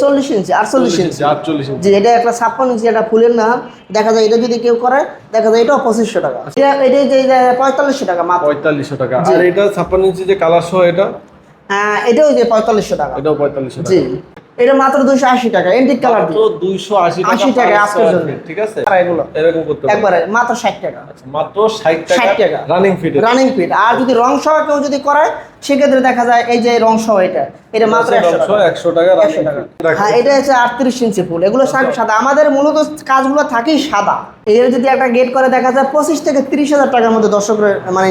চল্লিশ ইঞ্চি আটচল্লিশ ইঞ্চি। আটচল্লিশ ইঞ্চি। এটা একটা ছাপ্পান্ন ইঞ্চি একটা ফুলের নাম। দেখা যায় এটা যদি কেউ করে দেখা যায় এটাও পঁচিশশো টাকা। এটা এটা পঁয়তাল্লিশশো টাকা মাত্র। পঁয়তাল্লিশশো টাকা। আর এটা ছাপ্পান্ন ইঞ্চি যে কালার সহ এটা? হ্যাঁ এটাও যে পঁয়তাল্লিশশো টাকা। এটাও পঁয়তাল্লিশশো জি। এটা মাত্র দুশো আশি টাকা এন্টিক কালার মাত্র দুইশো আশি 80 টাকা আজকের জন্য। ঠিক আছে? আর এগুলো? এরকম করতে একবারে মাত্র ষাট টাকা। আচ্ছা, মাত্র 60 টাকা টাকা। রানিং ফিট রানিং ফিট আর যদি রং সহ কেউ যদি করে সেক্ষেত্রে দেখা যায় এই যে রং সহ এটা এটা মাত্র একশো টাকা। একশো টাকা রানিং 100 টাকা। হ্যাঁ এটা হচ্ছে আটত্রিশ ইঞ্চি ফুল। এগুলো সাদা আমাদের মূলত কাজগুলো থাকেই সাদা। এর যদি একটা গেট করে দেখা যায় পঁচিশ থেকে তিরিশ হাজার টাকার মধ্যে দর্শকের মানে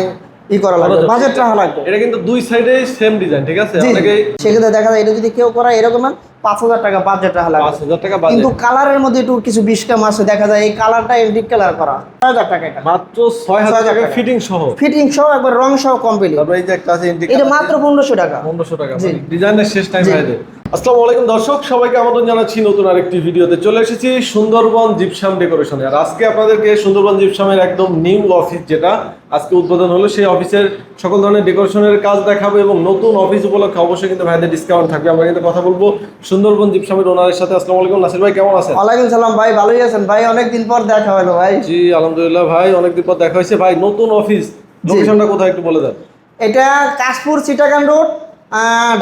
ই করা লাগবে বাজেট রাখা লাগবে। এটা কিন্তু দুই সাইডে সেম ডিজাইন ঠিক আছে? অনেকেই সেক্ষেত্রে দেখা যায় এটা যদি কেউ করে এরকম পাঁচ হাজার টাকা বাজেট রাখা পাঁচ হাজার টাকা কিন্তু কালারের মধ্যে একটু কিছু বিশ কাম আছে দেখা যায় এই কালারটা এন্টিক কালার করা। ছয় হাজার টাকা এটা। মাত্র ছয় হাজার টাকা। ফিটিং সহ। ফিটিং সহ একবার রং সহ কমপ্লিট তারপরে এই যে একটা আছে এটা মাত্র পনেরোশো টাকা। পনেরোশো টাকা। ডিজাইনের শেষ টাইম। হয়ে আসসালামু আলাইকুম দর্শক সবাইকে আমন্ত্রণ জানাচ্ছি নতুন আরেকটি ভিডিওতে। চলে এসেছি সুন্দরবন জিপসাম ডেকোরেশনে। আর আজকে আপনাদেরকে সুন্দরবন জিপসামের একদম নিউ অফিস যেটা আজকে উদ্বোধন হলো সেই অফিসের সকল ধরনের ডেকোরেশনের কাজ দেখাবো এবং নতুন অফিস উপলক্ষে অবশ্যই কিন্তু ভাইদের ডিসকাউন্ট থাকবে। আমরা কিন্তু কথা বলব সুন্দরবন জিপসামের ওনারের সাথে। আসসালামু আলাইকুম নাসির ভাই কেমন আছেন? ওয়ালাইকুম সালাম ভাই ভালোই আছেন? ভাই অনেকদিন পর দেখা হলো ভাই। জি আলহামদুলিল্লাহ ভাই অনেকদিন পর দেখা হয়েছে। ভাই নতুন অফিস লোকেশনটা কোথায় একটু বলে দেন। এটা কাশপুর চিটাগান রোড।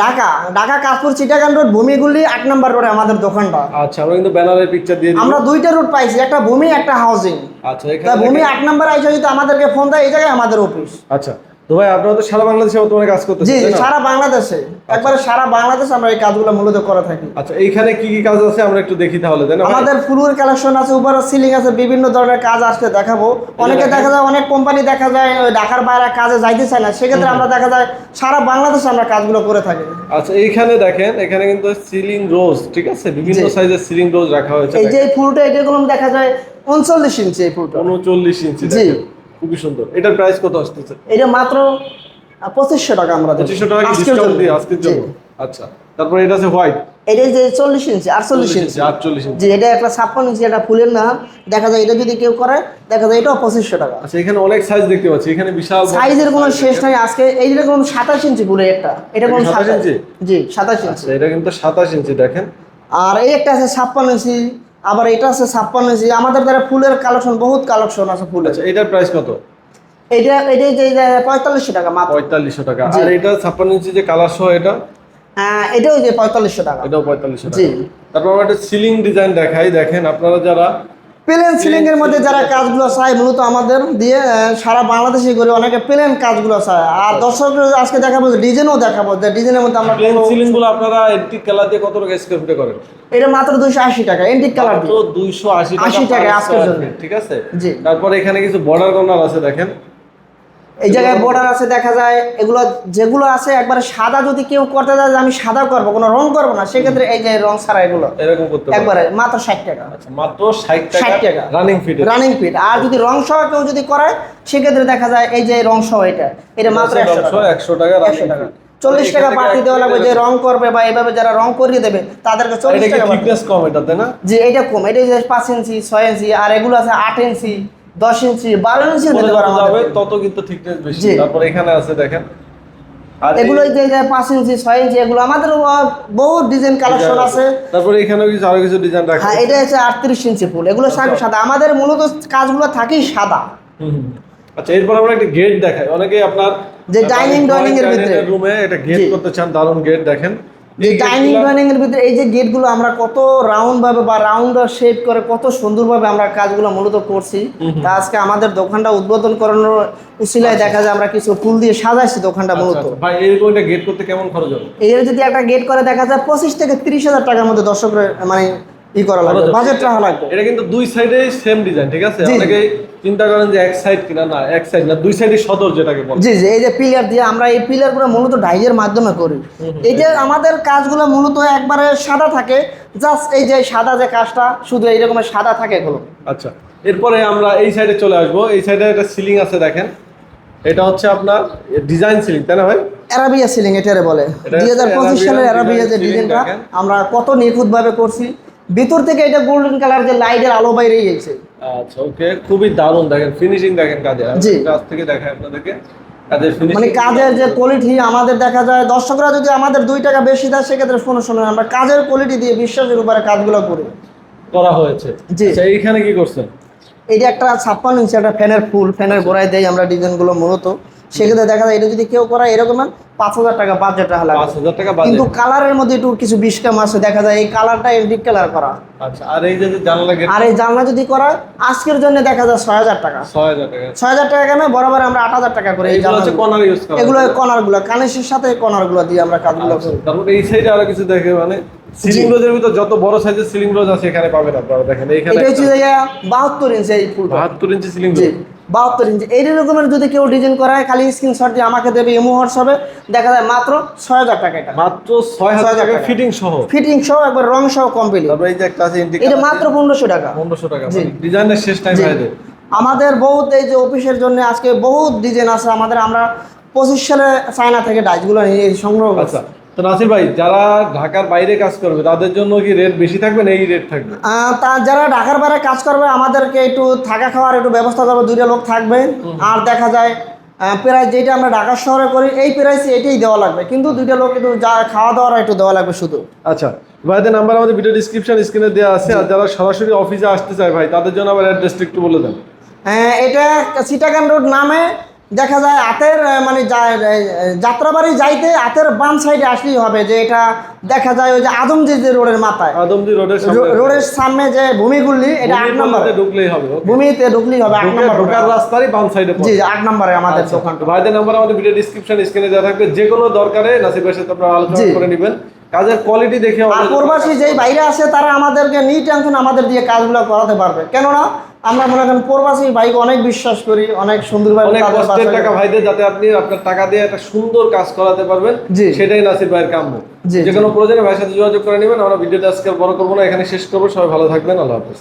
ঢাকা। ঢাকা কাশপুর চিটাগান রোড ভূমিগুলি আট নম্বর রোডে আমাদের দোকানটা। আচ্ছা আমরা কিন্তু ব্যানারের পিকচার দিয়ে দিই আমরা দুইটা রোড পাইছি একটা ভূমি একটা হাউজিং আচ্ছা ভূমি আট নম্বর আইসা যদি আমাদেরকে ফোন দেয় এই জায়গায় আমাদের অফিস আচ্ছা। তো ভাই আপনারা তো সারা বাংলাদেশে বর্তমানে কাজ করতেছেন জি সারা বাংলাদেশে। একবারে সারা বাংলাদেশে আমরা এই কাজগুলো মূলত করে থাকি। আচ্ছা এইখানে কি কি কাজ আছে আমরা একটু দেখি তাহলে তাই না আমাদের ফুলের কালেকশন আছে উপরে সিলিং আছে বিভিন্ন ধরনের কাজ আজকে দেখাবো। অনেকে দেখা যায় অনেক কোম্পানি দেখা যায় ওই ঢাকার বাইরে কাজে যাইতে চায় না। সেক্ষেত্রে আমরা দেখা যায় সারা বাংলাদেশে আমরা কাজগুলো করে থাকি। আচ্ছা এইখানে দেখেন এখানে কিন্তু সিলিং রোজ ঠিক আছে? বিভিন্ন সাইজের সিলিং রোজ রাখা হয়েছে এই যে ফুলটা এগুলো দেখা যায় উনচল্লিশ ইঞ্চি এই ফুলটা। উনচল্লিশ ইঞ্চি জি। খুবই সুন্দর। এটার প্রাইস কত আসতেছে? এটা মাত্র পঁচিশশো টাকা আমরা। পঁচিশশো টাকা ডিসকাউন্ট দিয়ে আজকের জন্য? আচ্ছা তারপরে এটা আছে হোয়াইট এটা যে চল্লিশ ইঞ্চি আটচল্লিশ ইঞ্চি আটচল্লিশ ইঞ্চি এটা একটা ছাপ্পান্ন ইঞ্চি একটা ফুলের নাম দেখা যায় এটা যদি কেউ করে দেখা যায় এটাও পঁচিশশো টাকা। আচ্ছা এখানে অনেক সাইজ দেখতে পাচ্ছি। এখানে বিশাল সাইজের কোনো শেষ। নাই। আজকে এই যে কোনো সাতাশ ইঞ্চি ফুলের একটা। এটা কোনো এটা কি 27 সাতাশ ইঞ্চি? জি সাতাশ ইঞ্চি আচ্ছা এটা কিন্তু সাতাশ ইঞ্চি দেখেন। আর এই একটা আছে ছাপ্পান্ন ইঞ্চি আবার এটা আছে ছাপ্পান্ন ইঞ্চি। আমাদের দ্বারা ফুলের কালেকশন বহুত কালেকশন আছে ফুল আছে এটার প্রাইস কত? এটা এটা যে পঁয়তাল্লিশশো টাকা মাত্র। পঁয়তাল্লিশশো টাকা। আর এটা ছাপ্পান্ন ইঞ্চি যে কালার সহ এটা? হ্যাঁ এটাও যে পঁয়তাল্লিশশো টাকা। এটাও পঁয়তাল্লিশশো জি। টাকা। তারপর আমরা একটা সিলিং ডিজাইন দেখাই। দেখেন আপনারা যারা প্লেন সিলিং এর মধ্যে যারা কাজগুলো চায় মূলত আমাদের দিয়ে সারা বাংলাদেশে করে অনেকে প্লেন কাজগুলো চায়। আর দর্শকদের আজকে দেখাবো ডিজাইনও দেখাবো যে ডিজাইনের মধ্যে আমরা প্লেন সিলিংগুলো আপনারা এন্টিক কালার দিয়ে কত টাকা স্কোয়ার ফুটে করেন? এটা মাত্র দুশো আশি টাকা এন্টিক কালার দিয়ে। দুইশো আশি 80 টাকা আজকের জন্য। ঠিক আছে? জি। তারপর এখানে কিছু বর্ডার কর্নার আছে দেখেন। এই জায়গায় বর্ডার আছে দেখা যায়। এগুলো যেগুলো আছে একবারে সাদা যদি কেউ করতে যায় আমি সাদা করব কোনো রং করব না। সেক্ষেত্রে এই যে রং ছাড়া এগুলো এরকম করতে একবারে মাত্র ষাট টাকা। আচ্ছা মাত্র ষাট টাকা 60 টাকা। রানিং ফিটে রানিং ফিট আর যদি রং সহ কেউ যদি করে সেক্ষেত্রে দেখা যায় এই যে রং সহ এটা এটা মাত্র একশো টাকা। একশো টাকা চল্লিশ টাকা এক দেওয়া লাগবে যে রং করবে বা এভাবে যারা রং করিয়ে দেবে তাদেরকে চল্লিশ টাকা কম এটা তাই না? যে এটা কম। এটা পাঁচ ইঞ্চি ছয় ইঞ্চি আর এগুলো আছে আট ইঞ্চি। দশ ইঞ্চি বারো ইঞ্চি দিতে পারে আমাদের। তত কিন্তু থিকনেস বেশি। তারপর এখানে আছে দেখেন আর এগুলো যে পাঁচ ইঞ্চি ছয় ইঞ্চি এগুলো আমাদের বহু ডিজাইন কালেকশন আছে তারপরে এখানেও কিছু আরও কিছু ডিজাইন রাখা হ্যাঁ এটা হচ্ছে আটত্রিশ ইঞ্চি ফুল এগুলো আচ্ছা। সাদা আমাদের মূলত কাজগুলো থাকেই সাদা। আচ্ছা এরপর আমরা একটা গেট দেখাই অনেকেই আপনার যে ডাইনিং ডাইনিং এর ভিতরে। রুমে একটা গেট করতে চান দারুণ গেট দেখেন যে ডাইনিং ডাইনিং এর ভিতরে এই যে গেটগুলো আমরা কত রাউন্ড ভাবে বা রাউন্ড শেপ করে কত সুন্দরভাবে আমরা কাজগুলো মূলত করছি। তা আজকে আমাদের দোকানটা উদ্বোধন করানোর উসিলায় দেখা যায় আমরা কিছু ফুল দিয়ে সাজাইছি দোকানটা আচ্ছা, মূলত। আচ্ছা। ভাই এরকম একটা গেট করতে কেমন খরচ হবে? এর যদি একটা গেট করে দেখা যায় পঁচিশ থেকে তিরিশ হাজার টাকার মধ্যে দর্শকের মানে ই করা লাগবে বাজেট রাখা লাগবে। এটা কিন্তু দুই সাইডে সেম ডিজাইন ঠিক আছে? জি। চিন্তা করেন যে এক সাইড কিনা না এক সাইড না দুই সাইডে সদর যেটাকে বলে। জি জি এই যে পিলার দিয়ে আমরা এই পিলারগুলো মূলত ডাইজের মাধ্যমে করি। এটা আমাদের কাজগুলো মূলত একবারে সাদা থাকে জাস্ট এই যে সাদা যে কাজটা শুধু এই রকমের সাদা থাকে এগুলো। আচ্ছা এরপরে আমরা এই সাইডে চলে আসব। এই সাইডে একটা সিলিং আছে দেখেন। এটা হচ্ছে আপনার ডিজাইন সিলিং তাই না ভাই? অ্যারাবিয়া সিলিং এটারে বলে। দুই হাজার পঁচিশ সালের অ্যারাবিয়া যে ডিজাইনটা আমরা কত নিখুঁতভাবে করছি। ভিতর থেকে এটা গোল্ডেন কালার যে লাইটের আলো বাইরে গেছে। আচ্ছা ওকে খুবই দারুণ দেখেন ফিনিশিং দেখেন কাজে জি। কাছ থেকে দেখাই আপনাদেরকে। মানে কাজের যে কোয়ালিটি আমাদের দেখা যায় দর্শকরা যদি আমাদের দুই টাকা বেশি দেয় সেক্ষেত্রে ফোনে শোনেন আমরা কাজের কোয়ালিটি দিয়ে বিশ্বাসের উপরে কাজগুলো করি। করা হয়েছে। জি। আচ্ছা এইখানে কি করছেন? এইটা একটা ছাপ্পান্ন ইঞ্চি একটা ফ্যানের ফুল ফ্যানের গোড়ায় দেই আমরা ডিজাইনগুলো মূলত। সেক্ষেত্রে দেখা যায় এটা যদি কেউ করায় এরকম পাঁচ হাজার টাকা বাজেট পাঁচ হাজার টাকা কিন্তু কালারের মধ্যে একটু কিছু বিশ কাম আছে দেখা যায় এই কালারটা এন্টিক কালার করা। আচ্ছা আর এই যে যে জানালা আর এই জানলা যদি করা আজকের জন্য দেখা যায় ছয় হাজার টাকা। ছয় হাজার টাকা। ছয় হাজার টাকা কেন? বরাবর আমরা আট হাজার টাকা করে এই এগুলো হচ্ছে জানলাগুলো কর্নার ইউজ করা। এগুলো কর্নারগুলো কানেশের সাথে দিয়ে আমরা কাজগুলো আচ্ছা, করি। তারপর এই সাইডে আরও কিছু দেখে মানে সিলিং রোজের ভিতর যত বড় সাইজের সিলিং রোজ আছে এখানে পাবেন আপনারা দেখেন এখানে এটা হচ্ছে যে বাহাত্তর ইঞ্চি এই ইঞ্চি সিলিং রোজ বাহাত্তর ইঞ্চি। এই রকমের যদি কেউ ডিজাইন করায় খালি স্ক্রিনশট দিয়ে আমাকে দেবে ইমো হোয়াটসঅ্যাপে দেখা যায় মাত্র ছয় হাজার টাকা এটা। মাত্র ছয় হাজার টাকা ফিটিং সহ। ফিটিং সহ একবার রং সহ কমপ্লিট এই যে একটা আছে এটা মাত্র পনেরোশো টাকা। পনেরোশো টাকা। জি। ডিজাইনের শেষ টাইম আমাদের বহুত এই যে অফিসের জন্য আজকে বহুত ডিজাইন আছে। আমাদের আমরা পঁচিশ সালে চায়না থেকে ডাইসগুলো নিয়ে সংগ্রহ করছি। আচ্ছা। তো নাসির ভাই যারা ঢাকার বাইরে কাজ করবে তাদের জন্য কি রেট বেশি থাকবে না এই রেট থাকবে? তা যারা ঢাকার বাইরে কাজ করবে আমাদেরকে একটু থাকা খাওয়ার একটু ব্যবস্থা করবে দুইটা লোক থাকবে। আর দেখা যায় প্রাইস যেটা আমরা ঢাকা শহরে করি এই প্রাইসে এটাই দেওয়া লাগবে। কিন্তু দুইটা লোক একটু যা খাওয়া দাওয়ার একটু দেওয়া লাগবে শুধু। আচ্ছা ভাইদের নাম্বার আমাদের ভিডিও ডিসক্রিপশন স্ক্রিনে দেওয়া আছে আর যারা সরাসরি অফিসে আসতে চায় ভাই তাদের জন্য আবার অ্যাড্রেসটা একটু বলে দেন। আহ, এটা সিটাগান রোড নামে দেখা যায় আহ, মানে যাত্রাবাড়ি যাইতে হাতের বাম সাইডে আসলেই হবে যে এটা দেখা যায় ওই যে আদমজি যে রোডের মাথায়। আদমদি রোডের রোডের সামনে যে ভূমিগুলি এটা আট নম্বর। ঢুকলেই হবে ভূমিতে ঢুকলেই হবে আট নম্বর। ঢোকার রাস্তারই বাম সাইডে জি আট নম্বরে আমাদের দোকানটা। ভাইদের নাম্বার আমাদের ভিডিও ডিসক্রিপশন স্ক্রিনে দেওয়া থাকবে যে কোনো দরকারে নাসিবের সাথে আপনারা আলোচনা করে নেবেন। কাজের কোয়ালিটি দেখে আর প্রবাসী যেই বাইরে আসে তারা আমাদেরকে নি টেনশন আমাদের দিয়ে কাজগুলো করাতে পারবে। কেননা আমরা মনে করেন প্রবাসী বাইক অনেক বিশ্বাস করি অনেক সুন্দরভাবে অনেক কষ্টের টাকা ভাইদের যাতে আপনি আপনার টাকা দিয়ে একটা সুন্দর কাজ করাতে পারবেন। সেটাই নাসির ভাইয়ের কাম্য। যে কোনো প্রয়োজনে ভাইয়ের সাথে যোগাযোগ করে নেবেন আমরা ভিডিওটা আজকে বড় করব না এখানে শেষ করব সবাই ভালো থাকবেন আল্লাহ হাফেজ।